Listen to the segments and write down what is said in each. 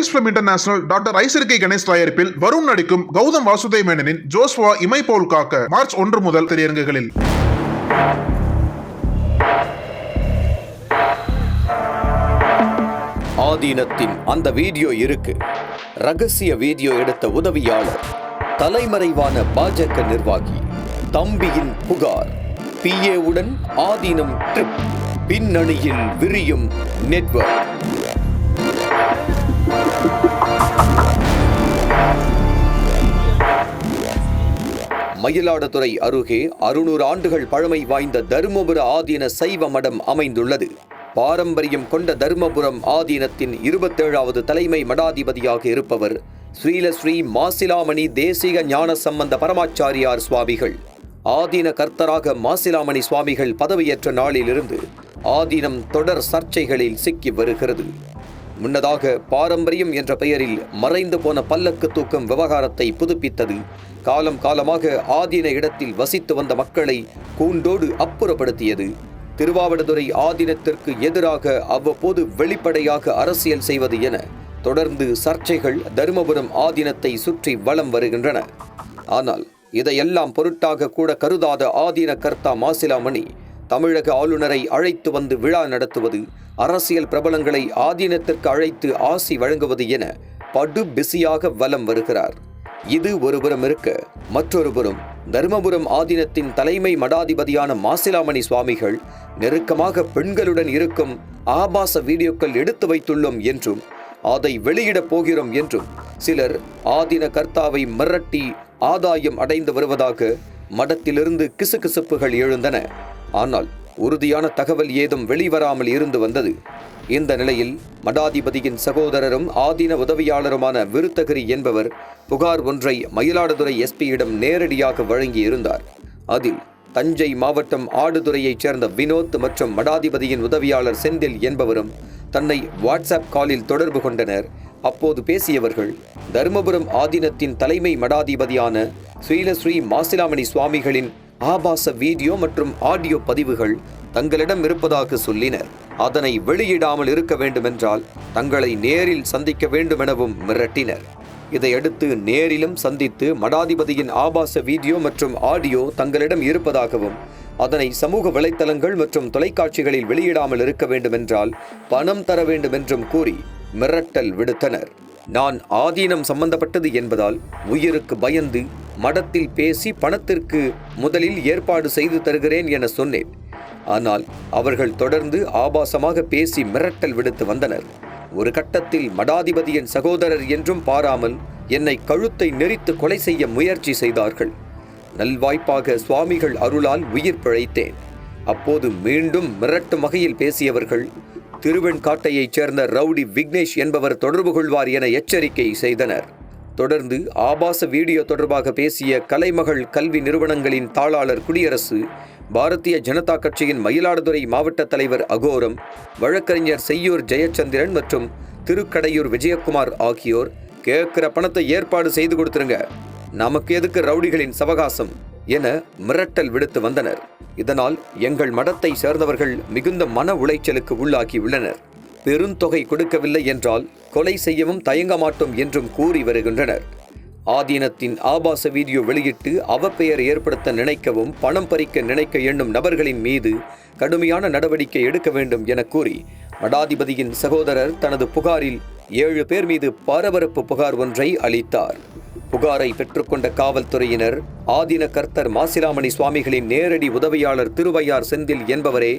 Lines film international doctor ஐசரிக்கை கணேஷ் தயாரிப்பில் வருண் நடிக்கும் கௌதம் வாசுதேவ் மேனனின் ஜோஸ்வா இமை போல் காக்க மார்ச் ஒன்று முதல் திரையரங்குகளில். ஆதீனத்தின் அந்த வீடியோ இருக்கு. ரகசிய வீடியோ எடுத்த உதவியாளர் தலைமறைவான பாஜக நிர்வாகி தம்பியின் புகார். பிஏவுடன் ஆதீனம் ட்ரிப் பின்னணியில் விரியும் நெட்வொர்க் மயிலாடுதுறை அருகே அறுநூறு ஆண்டுகள் பழமை வாய்ந்த தருமபுர ஆதீன சைவ மடம் அமைந்துள்ளது. பாரம்பரியம் கொண்ட தருமபுரம் ஆதீனத்தின் இருபத்தேழாவது தலைமை மடாதிபதியாக இருப்பவர் ஸ்ரீலஸ்ரீ மாசிலாமணி தேசிக ஞான சம்பந்த பரமாச்சாரியார் சுவாமிகள். ஆதீன கர்த்தராக மாசிலாமணி சுவாமிகள் பதவியேற்ற நாளிலிருந்து ஆதீனம் தொடர் சர்ச்சைகளில் சிக்கி வருகிறது. முன்னதாக பாரம்பரியம் என்ற பெயரில் மறைந்து போன பல்லக்கு தூக்கும் விவகாரத்தை புதுப்பித்தது. காலம் காலமாக ஆதீன இடத்தில் வசித்து வந்த மக்களை கூண்டோடு அப்புறப்படுத்தியது. திருவாவடுதுறை ஆதீனத்திற்கு எதிராக அவ்வப்போது வெளிப்படையாக அரசியல் செய்வது என தொடர்ந்து சர்ச்சைகள் தருமபுரம் ஆதீனத்தை சுற்றி வலம் வருகின்றன. ஆனால் இதையெல்லாம் பொருட்டாக கூட கருதாத ஆதீன கர்த்தா மாசிலாமணி தமிழக ஆளுநரை அழைத்து வந்து விழா நடத்துவது அரசியல் பிரபலங்களை ஆதீனத்திற்கு அழைத்து ஆசி வழங்குவது என படு பிஸியாக வலம் வருகிறார். இது ஒருபுறம் இருக்க மற்றொருபுறம் தருமபுரம் ஆதீனத்தின் தலைமை மடாதிபதியான மாசிலாமணி சுவாமிகள் நெருக்கமாக பெண்களுடன் இருக்கும் ஆபாச வீடியோக்கள் எடுத்து வைத்துள்ளோம் என்றும் அதை வெளியிடப் போகிறோம் என்றும் சிலர் ஆதீன கர்த்தாவை மிரட்டி ஆதாயம் அடைந்து வருவதாக மடத்திலிருந்து கிசுகிசுப்புகள் எழுந்தன. ஆனால் உறுதியான தகவல் ஏதும் வெளிவராமல் இருந்து வந்தது. இந்த நிலையில் மடாதிபதியின் சகோதரரும் ஆதீன உதவியாளருமான விருத்தகிரி என்பவர் புகார் ஒன்றை மயிலாடுதுறை எஸ்பியிடம் நேரடியாக வழங்கியிருந்தார். அதில் தஞ்சை மாவட்டம் ஆடுதுறையைச் சேர்ந்த வினோத் மற்றும் மடாதிபதியின் உதவியாளர் செந்தில் என்பவரும் தன்னை வாட்ஸ்அப் காலில் தொடர்பு கொண்டனர். அப்போது பேசியவர்கள் தருமபுரம் ஆதீனத்தின் தலைமை மடாதிபதியான ஸ்ரீலஸ்ரீ மாசிலாமணி சுவாமிகளின் ஆபாச வீடியோ மற்றும் ஆடியோ பதிவுகள் தங்களிடம் இருப்பதாக சொல்லினர். அதனை வெளியிடாமல் இருக்க வேண்டுமென்றால் தங்களை நேரில் சந்திக்க வேண்டுமெனவும் மிரட்டினர். இதையடுத்து நேரிலும் சந்தித்து மடாதிபதியின் ஆபாச வீடியோ மற்றும் ஆடியோ தங்களிடம் இருப்பதாகவும் அதனை சமூக வலைத்தளங்கள் மற்றும் தொலைக்காட்சிகளில் வெளியிடாமல் இருக்க வேண்டுமென்றால் பணம் தர வேண்டுமென்றும் கூறி மிரட்டல் விடுத்தனர். நான் ஆதீனம் சம்பந்தப்பட்டது என்பதால் உயிருக்கு பயந்து மடத்தில் பேசி பணத்திற்கு முதலில் ஏற்பாடு செய்து தருகிறேன் என சொன்னேன். ஆனால் அவர்கள் தொடர்ந்து ஆபாசமாக பேசி மிரட்டல் விடுத்து வந்தனர். ஒரு கட்டத்தில் மடாதிபதியின் சகோதரர் என்றும் பாராமல் என்னை கழுத்தை நெரித்து கொலை செய்ய முயற்சி செய்தார்கள். நல்வாய்ப்பாக சுவாமிகள் அருளால் உயிர் பிழைத்தேன். அப்போது மீண்டும் மிரட்டும் வகையில் பேசியவர்கள் திருவெண்காட்டையைச் சேர்ந்த ரவுடி விக்னேஷ் என்பவர் தொடர்பு கொள்வார் என எச்சரிக்கை செய்தனர். தொடர்ந்து ஆபாச வீடியோ தொடர்பாக பேசிய கலைமகள் கல்வி நிறுவனங்களின் தாளாளர் குடியரசு பாரதிய ஜனதா கட்சியின் மயிலாடுதுறை மாவட்ட தலைவர் அகோரம் வழக்கறிஞர் செய்யூர் ஜெயச்சந்திரன் மற்றும் திருக்கடையூர் விஜயகுமார் ஆகியோர் கேட்கிற பணத்தை ஏற்பாடு செய்து கொடுத்துருங்க. நமக்கு எதுக்கு ரவுடிகளின் சவகாசம் என மிரட்டல் விடுத்து வந்தனர். இதனால் எங்கள் மடத்தை சேர்ந்தவர்கள் மிகுந்த மன உளைச்சலுக்கு உள்ளாகியுள்ளனர் பெருந்தொகை கொடுக்கவில்லை என்றால் கொலை செய்யவும் தயங்க மாட்டோம் என்றும் கூறி வருகின்றனர். ஆதீனத்தின் ஆபாச வீடியோ வெளியிட்டு அவப்பெயர் ஏற்படுத்த நினைக்கவும் பணம் பறிக்க நினைக்க எண்ணும் நபர்களின் மீது கடுமையான நடவடிக்கை எடுக்க வேண்டும் என கூறி மடாதிபதியின் சகோதரர் தனது புகாரில் ஏழு பேர் மீது பரபரப்பு புகார் ஒன்றை அளித்தார். புகாரை பெற்றுக்கொண்ட காவல்துறையினர் ஆதீன கர்த்தர் மாசிலாமணி சுவாமிகளின் நேரடி உதவியாளர் திருவையார் செந்தில் என்பவரே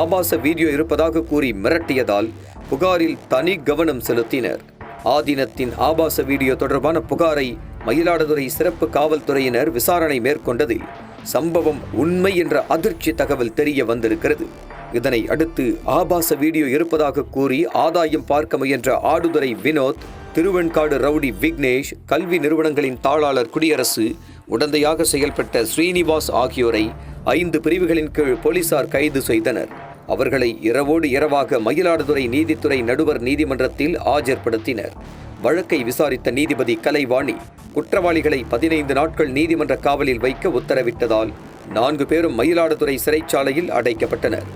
ஆபாச வீடியோ இருப்பதாக கூறி மிரட்டியதால் புகாரில் தனி கவனம் செலுத்தினர். ஆதீனத்தின் ஆபாச வீடியோ தொடர்பான புகாரை மயிலாடுதுறை சிறப்பு காவல்துறையினர் விசாரணை மேற்கொண்டதில் சம்பவம் உண்மை என்ற அதிர்ச்சி தகவல் தெரிய வந்திருக்கிறது. இதனை அடுத்து ஆபாச வீடியோ இருப்பதாக கூறி ஆதாயம் பார்க்க முயன்ற ஆடுதுறை வினோத் திருவெண்காடு ரவுடி விக்னேஷ் கல்வி நிறுவனங்களின் தாளாளர் குடியரசு உடந்தையாக செயல்பட்ட ஸ்ரீனிவாஸ் ஆகியோரை ஐந்து பிரிவுகளின் கீழ் போலீசார் கைது செய்தனர். அவர்களை இரவோடு இரவாக மயிலாடுதுறை நீதித்துறை நடுவர் நீதிமன்றத்தில் ஆஜர்படுத்தினர். வழக்கை விசாரித்த நீதிபதி கலைவாணி குற்றவாளிகளை பதினைந்து நாட்கள் நீதிமன்ற காவலில் வைக்க உத்தரவிட்டதால் நான்கு பேரும் மயிலாடுதுறை சிறைச்சாலையில் அடைக்கப்பட்டனர்.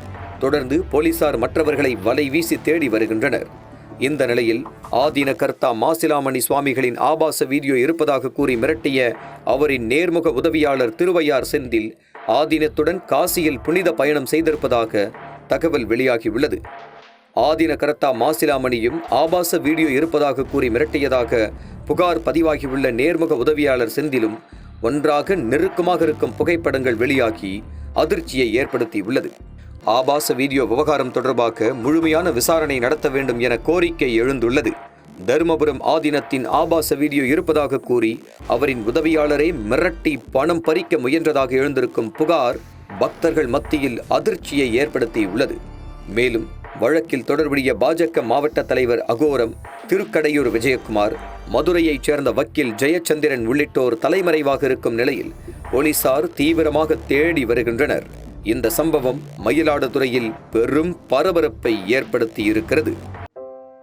தொடர்ந்து போலீசார் மற்றவர்களை வலை வீசி தேடி வருகின்றனர். இந்த நிலையில் ஆதீன கர்த்தா மாசிலாமணி சுவாமிகளின் ஆபாச வீடியோ இருப்பதாக கூறி மிரட்டிய அவரின் நேர்முக உதவியாளர் திருவையார் செந்தில் ஆதீனத்துடன் காசியில் புனித பயணம் செய்திருப்பதாக தகவல் வெளியாகியுள்ளது. ஆதீன கர்த்தா மாசிலாமணியும் ஆபாச வீடியோ இருப்பதாக கூறி மிரட்டியதாக புகார் பதிவாகியுள்ள நேர்முக உதவியாளர் செந்திலும் ஒன்றாக நெருக்கமாக இருக்கும் புகைப்படங்கள் வெளியாகி அதிர்ச்சியை ஏற்படுத்தியுள்ளது. ஆபாச வீடியோ விவகாரம் தொடர்பாக முழுமையான விசாரணை நடத்த வேண்டும் என கோரிக்கை எழுந்துள்ளது. தருமபுரம் ஆதீனத்தின் ஆபாச வீடியோ இருப்பதாக கூறி அவரின் உதவியாளரை மிரட்டி பணம் பறிக்க முயன்றதாக எழுந்திருக்கும் புகார் பக்தர்கள் மத்தியில் அதிர்ச்சியை ஏற்படுத்தியுள்ளது. மேலும் வழக்கில் தொடர்புடைய பாஜக மாவட்ட தலைவர் அகோரம் திருக்கடையூர் விஜயகுமார் மதுரையைச் சேர்ந்த வக்கீல் ஜெயச்சந்திரன் உள்ளிட்டோர் தலைமறைவாக இருக்கும் நிலையில் போலீசார் தீவிரமாக தேடி வருகின்றனர். இந்த சம்பவம் மயிலாடுதுறையில் பெரும் பரபரப்பை ஏற்படுத்தி இருக்கிறது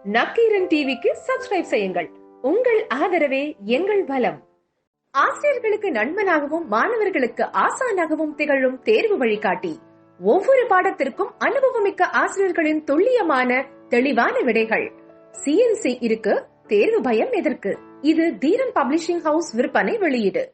நக்கீரன் டிவிக்கு சப்ஸ்கிரைப் செய்யுங்கள். உங்கள் ஆதரவே எங்கள் பலம். ஆசிரியர்களுக்கு நண்பனாகவும் மாணவர்களுக்கு ஆசானாகவும் திகழும் தேர்வு வழிகாட்டி. ஒவ்வொரு பாடத்திற்கும் அனுபவமிக்க ஆசிரியர்களின் துல்லியமான தெளிவான விடைகள். சிஎன்சி இருக்கு தேர்வு பயம் எதற்கு? இது தீரன் பப்ளிஷிங் ஹவுஸ் விற்பனை வெளியீடு.